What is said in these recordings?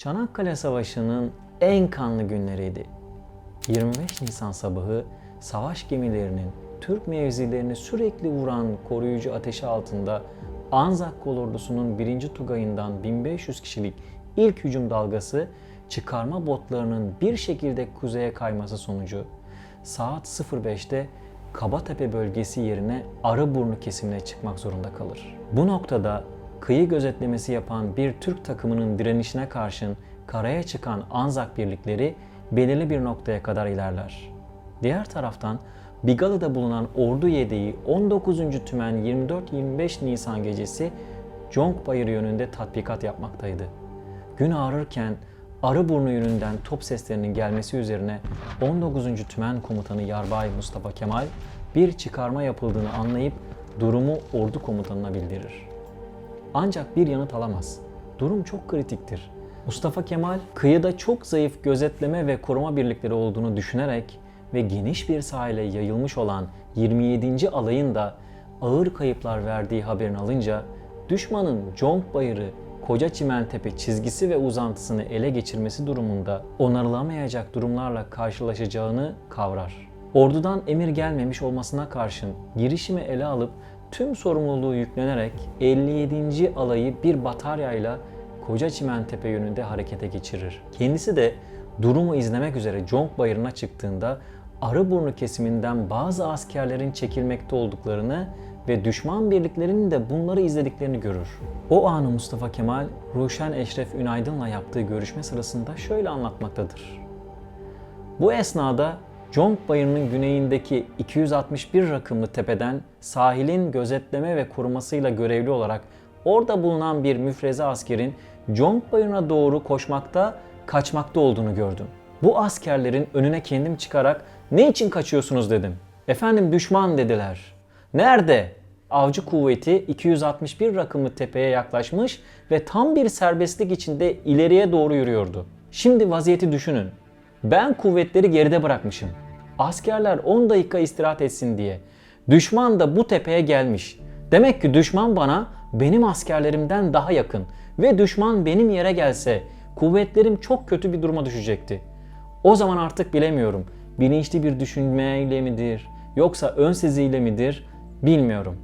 Çanakkale Savaşı'nın en kanlı günleriydi. 25 Nisan sabahı savaş gemilerinin Türk mevzilerini sürekli vuran koruyucu ateşi altında Anzak kolordusunun 1. Tugayı'ndan 1500 kişilik ilk hücum dalgası çıkarma botlarının bir şekilde kuzeye kayması sonucu saat 05'te Kabatepe bölgesi yerine Arıburnu kesimine çıkmak zorunda kalır. Bu noktada kıyı gözetlemesi yapan bir Türk takımının direnişine karşın karaya çıkan Anzak birlikleri belirli bir noktaya kadar ilerler. Diğer taraftan Bigalı'da bulunan ordu yedeği 19. Tümen 24-25 Nisan gecesi Conkbayır yönünde tatbikat yapmaktaydı. Gün ağrırken Arıburnu yönünden top seslerinin gelmesi üzerine 19. Tümen Komutanı Yarbay Mustafa Kemal bir çıkarma yapıldığını anlayıp durumu ordu komutanına bildirir. Ancak bir yanıt alamaz. Durum çok kritiktir. Mustafa Kemal kıyıda çok zayıf gözetleme ve koruma birlikleri olduğunu düşünerek ve geniş bir sahile yayılmış olan 27. alayın da ağır kayıplar verdiği haberini alınca düşmanın Conk Bayırı, Koca Çimentepe çizgisi ve uzantısını ele geçirmesi durumunda onarılamayacak durumlarla karşılaşacağını kavrar. Ordudan emir gelmemiş olmasına karşın girişimi ele alıp tüm sorumluluğu yüklenerek 57. alayı bir bataryayla Koca Çimentepe yönünde harekete geçirir. Kendisi de durumu izlemek üzere Conk Bayırı'na çıktığında Arıburnu kesiminden bazı askerlerin çekilmekte olduklarını ve düşman birliklerinin de bunları izlediklerini görür. O anı Mustafa Kemal, Ruşen Eşref Ünaydın'la yaptığı görüşme sırasında şöyle anlatmaktadır. Bu esnada Conk Bayırı'nın güneyindeki 261 rakımlı tepeden sahilin gözetleme ve korumasıyla görevli olarak orada bulunan bir müfreze askerin Conk Bayırı'na doğru koşmakta, kaçmakta olduğunu gördüm. Bu askerlerin önüne kendim çıkarak ne için kaçıyorsunuz dedim. Efendim düşman dediler. Nerede? Avcı kuvveti 261 rakımlı tepeye yaklaşmış ve tam bir serbestlik içinde ileriye doğru yürüyordu. Şimdi vaziyeti düşünün. Ben kuvvetleri geride bırakmışım. Askerler 10 dakika istirahat etsin diye. Düşman da bu tepeye gelmiş. Demek ki düşman bana benim askerlerimden daha yakın ve düşman benim yere gelse kuvvetlerim çok kötü bir duruma düşecekti. O zaman artık bilemiyorum. Bilinçli bir düşünmeyle midir yoksa ön seziyle midir bilmiyorum.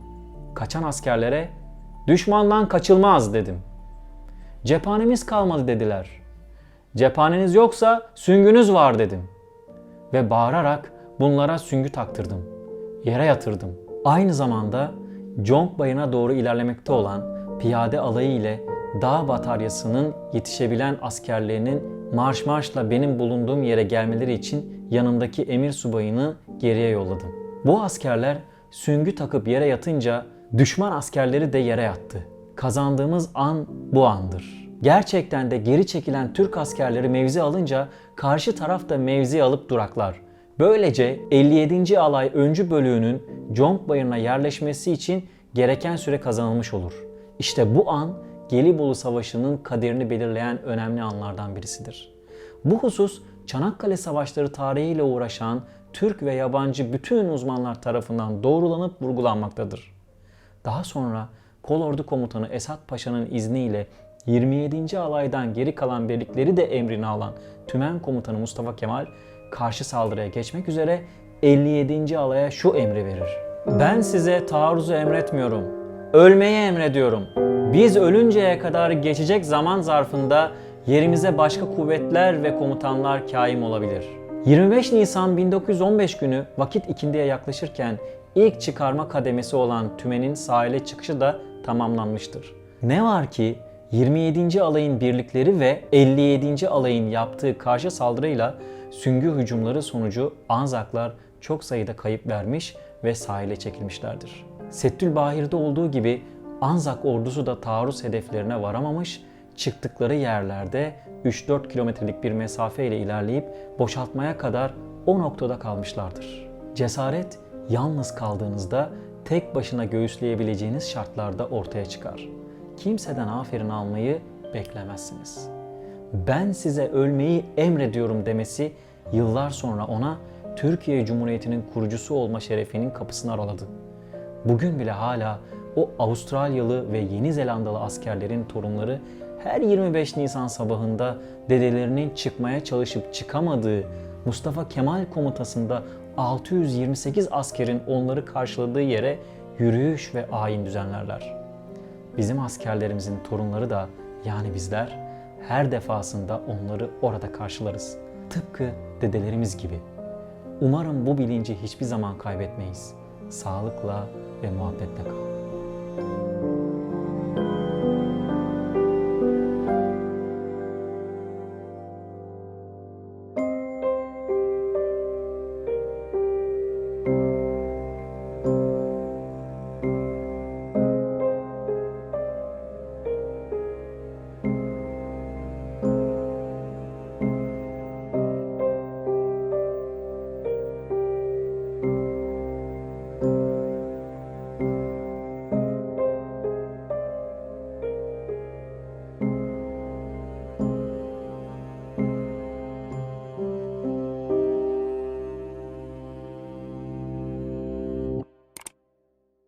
Kaçan askerlere düşmandan kaçılmaz dedim. Cephanemiz kalmadı dediler. Cephaneniz yoksa süngünüz var dedim. Ve bağırarak bunlara süngü taktırdım. Yere yatırdım. Aynı zamanda Conk Bayı'na doğru ilerlemekte olan piyade alayı ile dağ bataryasının yetişebilen askerlerinin marş marşla benim bulunduğum yere gelmeleri için yanındaki emir subayını geriye yolladım. Bu askerler süngü takıp yere yatınca düşman askerleri de yere yattı. Kazandığımız an bu andır. Gerçekten de geri çekilen Türk askerleri mevzi alınca karşı taraf da mevzi alıp duraklar. Böylece 57. alay öncü bölüğünün Conk Bayırı'na yerleşmesi için gereken süre kazanılmış olur. İşte bu an Gelibolu Savaşı'nın kaderini belirleyen önemli anlardan birisidir. Bu husus Çanakkale Savaşları tarihiyle uğraşan Türk ve yabancı bütün uzmanlar tarafından doğrulanıp vurgulanmaktadır. Daha sonra Kolordu Komutanı Esat Paşa'nın izniyle 27. alaydan geri kalan birlikleri de emrini alan Tümen Komutanı Mustafa Kemal karşı saldırıya geçmek üzere 57. alaya şu emri verir. Ben size taarruzu emretmiyorum. Ölmeyi emrediyorum. Biz ölünceye kadar geçecek zaman zarfında yerimize başka kuvvetler ve komutanlar kaim olabilir. 25 Nisan 1915 günü vakit ikindiye yaklaşırken ilk çıkarma kademesi olan tümenin sahile çıkışı da tamamlanmıştır. Ne var ki 27. alayın birlikleri ve 57. alayın yaptığı karşı saldırıyla süngü hücumları sonucu Anzaklar çok sayıda kayıp vermiş ve sahile çekilmişlerdir. Settülbahir'de olduğu gibi Anzak ordusu da taarruz hedeflerine varamamış, çıktıkları yerlerde 3-4 kilometrelik bir mesafe ile ilerleyip boşaltmaya kadar o noktada kalmışlardır. Cesaret yalnız kaldığınızda tek başına göğüsleyebileceğiniz şartlarda ortaya çıkar. Kimseden aferin almayı beklemezsiniz. Ben size ölmeyi emrediyorum demesi yıllar sonra ona Türkiye Cumhuriyeti'nin kurucusu olma şerefinin kapısını araladı. Bugün bile hala o Avustralyalı ve Yeni Zelandalı askerlerin torunları her 25 Nisan sabahında dedelerinin çıkmaya çalışıp çıkamadığı Mustafa Kemal komutasında 628 askerin onları karşıladığı yere yürüyüş ve ayin düzenlerler. Bizim askerlerimizin torunları da yani bizler her defasında onları orada karşılarız. Tıpkı dedelerimiz gibi. Umarım bu bilinci hiçbir zaman kaybetmeyiz. Sağlıkla ve muhabbetle kalın.